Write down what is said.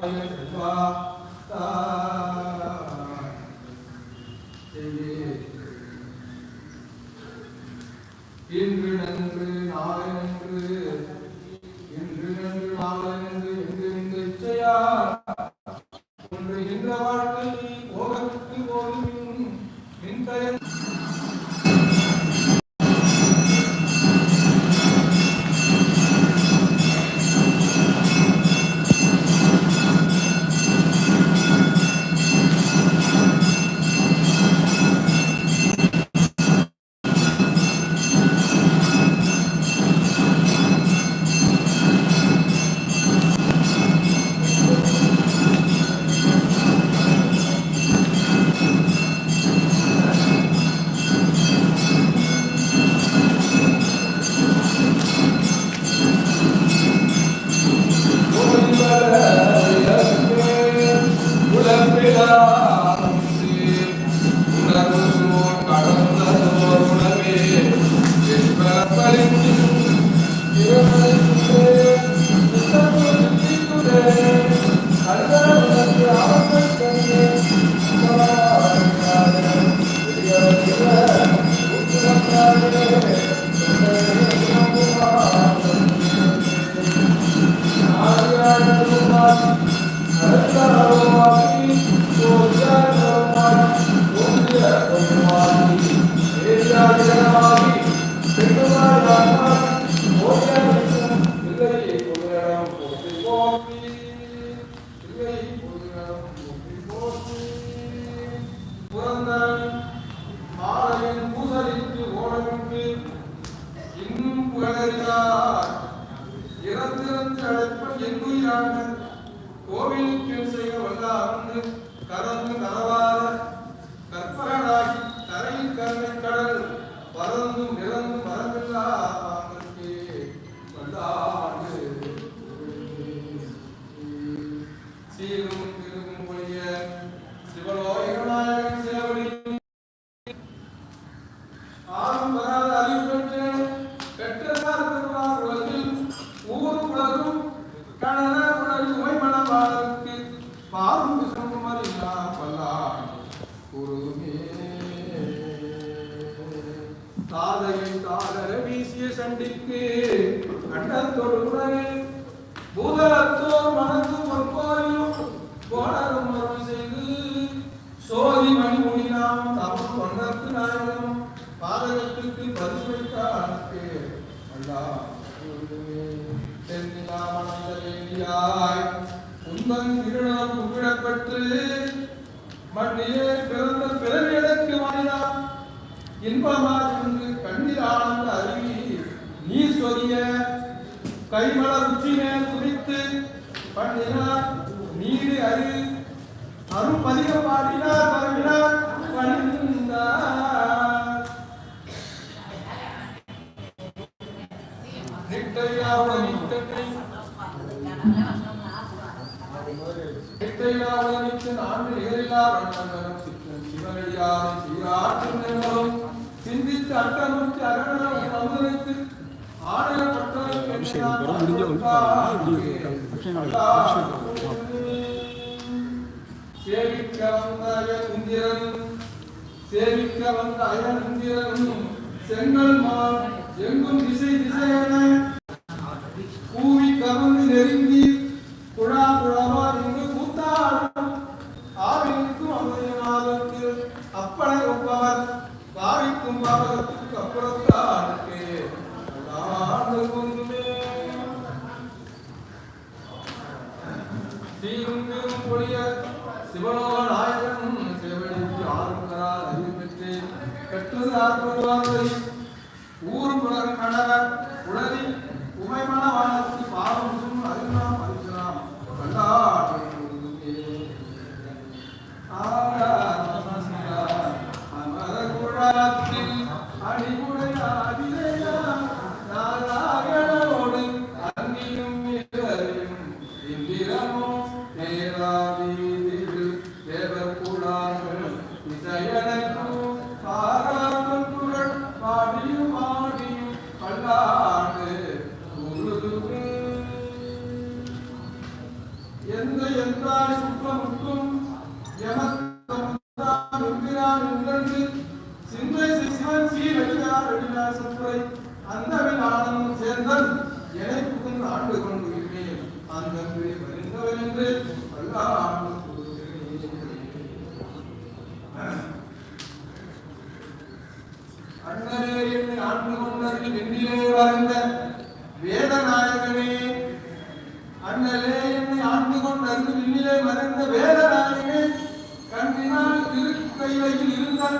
还有点疼是吧 எங்குயிரான கோவிலுக்கு செய்ய வல்லார்ந்து கறந்து கரவாத கற்பகனாகி கருணை கடல் வல்லாண்டு சீரும் திருவும் சிவலோகநாயகன் சேவடி தாதையை தாதர வீசிய சண்டிக்கு கண்டத்தோடு உடனே பூதலத்தோர் மனது பொற்கோயிலும் கோணரும் அருள் செய்து. சோதி மணிமுடி நாம் தமம் தொண்டர்க்கு நாயகம் பாதகத்துக்கு பரிசுத்தானுக்கு அல்லா தென்னிலாமணந்த வேண்டியாய் உந்தன் திருநலம் கும்பிடப்பட்டு மண்ணிலே பிறந்த இன்பமாக ஆனந்த அருவி நீ சொரிய கைமலர் உச்சி மேல் குறித்து பண்ணினார். நீடு அரு அரும் பதிகம் பாடினார் பரவினார் பணிந்தார் நிட்டையாவுட நித்தனை நிட்டையாவுட நித்தன் ஆண்டு ஏறிலா வண்ணங்கரம் சித்தன் சீராற்றும் சிந்தித்து பாருங்க. வீடியோ அபிஷேகம் சேவிக்க வந்த அயன் இந்திரனும் சேவிக்க வந்த அயன் இந்திரனும் செங்கல் மால் எங்கும் திசை திசையென கூவி கவர்ந்து நெருங்கி சீரும் பெரும் பொழிய சிவலோக நாயகன் ஆளுநரால் அறிவு பெற்று கற்றது ஊர் புலர் கணவர் உடனி உமைமன வானத்து பாவம் சும் அறிலாம் அறிக்கலாம் அடியார் சுற்றை அந்தவில் ஆனந்தம் சேர்ந்தன் எனை ஆண்டு கொண்டு அந்த வருந்தவன் என்று